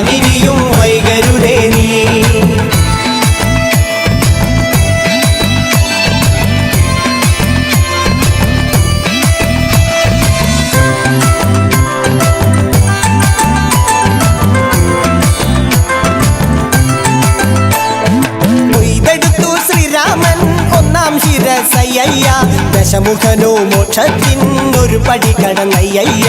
കേൾക്കാനിരിയും വൈകരുടെ നീ. ദശമുഖനോ മോക്ഷത്തിൻ ഒരു പടി കടന്നയ്യ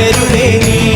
കരുണേ നീ